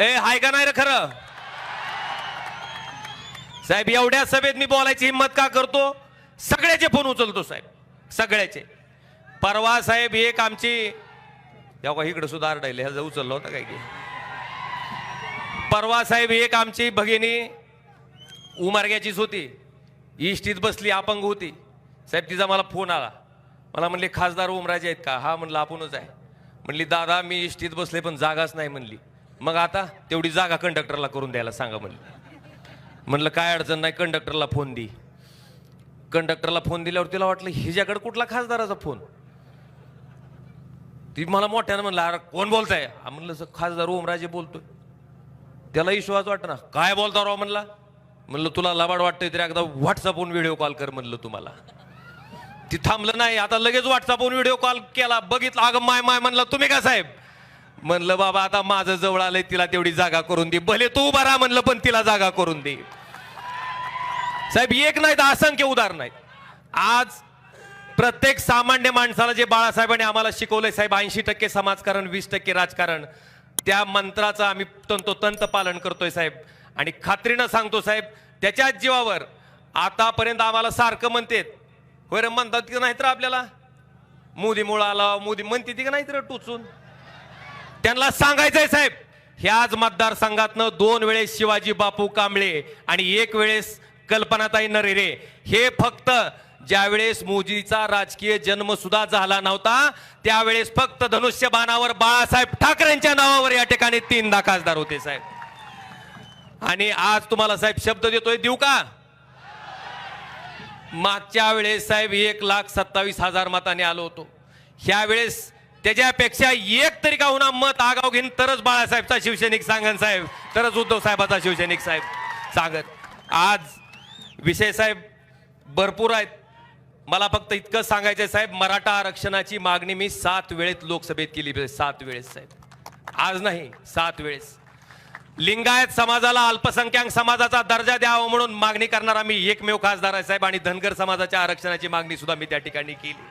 ए हाय का नाही रे खरं? साहेब एवढ्या सभेत मी बोलायची हिंमत का करतो? सगळ्याचे फोन उचलतो साहेब. सगळ्याचे. परवा साहेब एक आमची तेव्हा इकडे सुद्धा आरडायले ह्याचा उचललं होतं काय की? परवा साहेब एक आमची भगिनी उमार्ग्याचीच होती. इष्टीत बसली अपंग होती. साहेब तिचा मला फोन आला. मला म्हणले खासदार उमराजे आहेत का? हा म्हणलं आपणच आहे. म्हणली दादा मी इष्टीत बसले पण जागाच नाही म्हणली. मग आता तेवढी जागा कंडक्टरला करून द्यायला सांगा म्हणलं. म्हणलं काय अडचण नाही कंडक्टरला फोन दे. कंडक्टरला फोन दिल्यावर तिला वाटलं हिच्याकडे कुठला खासदाराचा फोन ती मला मोठ्यानं म्हणलं अरे कोण बोलताय? हा म्हणलं "सर, खासदार ओमराजे बोलतोय. त्याला विश्वास वाट ना काय बोलता राव? म्हणला. म्हणलं तुला लबाड वाटतंय तरी एकदा व्हॉट्सअपवरून व्हिडिओ कॉल कर म्हणलं तुम्हाला. ती थांबलं नाही. आता लगेच व्हॉट्सअपवरून व्हिडिओ कॉल केला. बघितलं अगं माय माय म्हणलं तुम्ही का साहेब? म्हणलं बाबा आता माझं जवळ आलंय तिला तेवढी जागा करून दे. भले तू उभा राहा म्हणलं पण तिला जागा करून दे. साहेब एक नाही तर असंख्य उदाहरण आहेत आज प्रत्येक सामान्य माणसाला जे बाळासाहेबांनी आम्हाला शिकवलंय साहेब ऐंशी टक्के समाजकारण वीस टक्के राजकारण त्या मंत्राचं आम्ही तंतोतंत पालन करतोय साहेब. आणि खात्रीनं सांगतो साहेब त्याच्याच जीवावर आतापर्यंत आम्हाला सारखं म्हणतेत. होय रे म्हणतात की नाही तर आपल्याला? मोदीमुळं आला मोदी म्हणते ती का नाही तर टुचून? त्यांना सांगायचंय साहेब. ह्याच मतदारसंघातनं दोन वेळेस शिवाजी बापू कांबळे आणि एक वेळेस कल्पनाताई नरेरे. हे फक्त ज्यावेळेस मोदीचा राजकीय जन्म सुद्धा झाला नव्हता त्यावेळेस फक्त धनुष्यबाणावर बाळासाहेब ठाकरेंच्या नावावर या ठिकाणी तीनदा खासदार होते साहेब. आणि आज तुम्हाला साहेब शब्द देतोय देऊ का? मागच्या वेळेस साहेब एक लाख सत्तावीस हजार मताने आलो होतो. ह्या वेळेस त्याच्यापेक्षा एक तरी का होणार मत आगाव घेईन. तरच बाळासाहेबचा शिवसैनिक सांगन साहेब. तरच उद्धव साहेबाचा शिवसैनिक साहेब सांगत आज विषय साहेब भरपूर आहेत. मला फक्त इतकंच सांगायचं आहे साहेब मराठा आरक्षणाची मागणी मी सात वेळेत लोकसभेत केली सात वेळेस साहेब. आज नाही सात वेळेस. लिंगायत समाजाला अल्पसंख्याक समाजाचा दर्जा द्यावा म्हणून मागणी करणारा मी एकमेव खासदार आहे साहेब आणि धनगर समाजाच्या आरक्षणाची मागणी सुद्धा मी त्या ठिकाणी केली.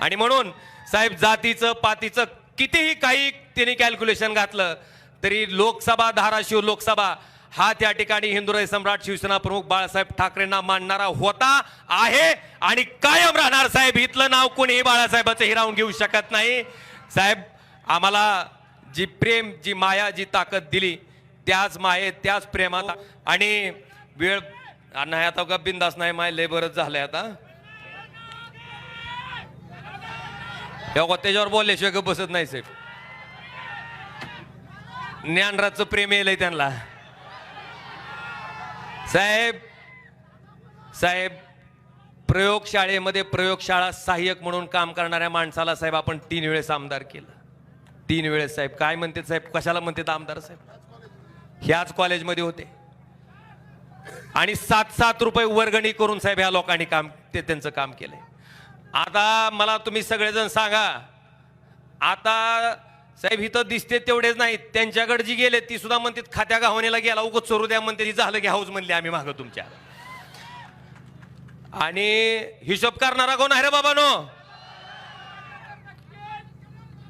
आणि म्हणून साहेब जातीचं पातीचं कितीही काही त्यांनी कॅल्क्युलेशन घातलं तरी लोकसभा धाराशिव लोकसभा हा त्या ठिकाणी हिंदुराय सम्राट शिवसेना प्रमुख बाळासाहेब ठाकरेंना मानणारा होता आहे आणि कायम राहणार साहेब. इथलं नाव कोणीही बाळासाहेबाचं हिरावून घेऊ शकत नाही. साहेब आम्हाला जी प्रेम जी माया जी ताकद दिली त्याच माये त्याच प्रेमात आणि वेळ नाही आता बिंदास नाही माय लय बरंच झालंय आता. तेव्हा त्याच्यावर बोलल्याशिवाय गप्प बसत नाही साहेब. ज्ञानराजचं प्रेम येलंय त्यांना. साहेब साहेब प्रयोगशाळेमध्ये प्रयोगशाळा सहाय्यक म्हणून काम करणाऱ्या माणसाला साहेब आपण तीन वेळेस आमदार केलं. तीन वेळेस साहेब. काय म्हणते साहेब? कशाला म्हणते आमदार साहेब? ह्याच कॉलेजमध्ये होते. आणि सात सात रुपये वर्गणी करून साहेब ह्या लोकांनी काम ते त्यांचं काम केलंय. आता मला तुम्ही सगळेजण सांगा. आता साहेब इथं दिसते तेवढेच नाहीत. त्यांच्याकडे जी गेले ती सुद्धा म्हणतात खात्या गावणीला गेला उगत चोरू द्या म्हणते झालं की हाऊस म्हणले आम्ही मागं तुमच्या. आणि हिशोब करणारा कोण आहे रे बाबा नो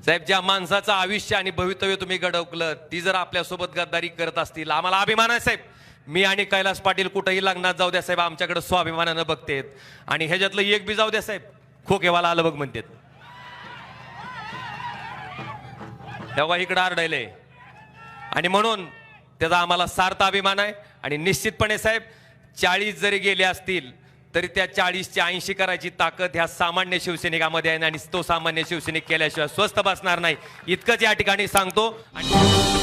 साहेब ज्या माणसाचं आयुष्य आणि भवितव्य तुम्ही घडवलं ती जर आपल्यासोबत गद्दारी करत असतील आम्हाला अभिमान आहे साहेब. मी आणि कैलास पाटील कुठंही लग्नात जाऊ द्या साहेब आमच्याकडे स्वाभिमानानं बघतेत. आणि ह्याच्यातलं एक बी जाऊ द्या साहेब. खोकेवाला आलं बघ म्हणतात. तेव्हा इकडं आरडायलंय आणि म्हणून त्याचा आम्हाला सार्थ अभिमान आहे. आणि निश्चितपणे साहेब चाळीस जरी गेले असतील तरी त्या चाळीसची ऐंशी करायची ताकद ह्या सामान्य शिवसैनिकामध्ये आहे. आणि तो सामान्य शिवसैनिक केल्याशिवाय स्वस्थ बसणार नाही. इतकंच या ठिकाणी सांगतो. आणि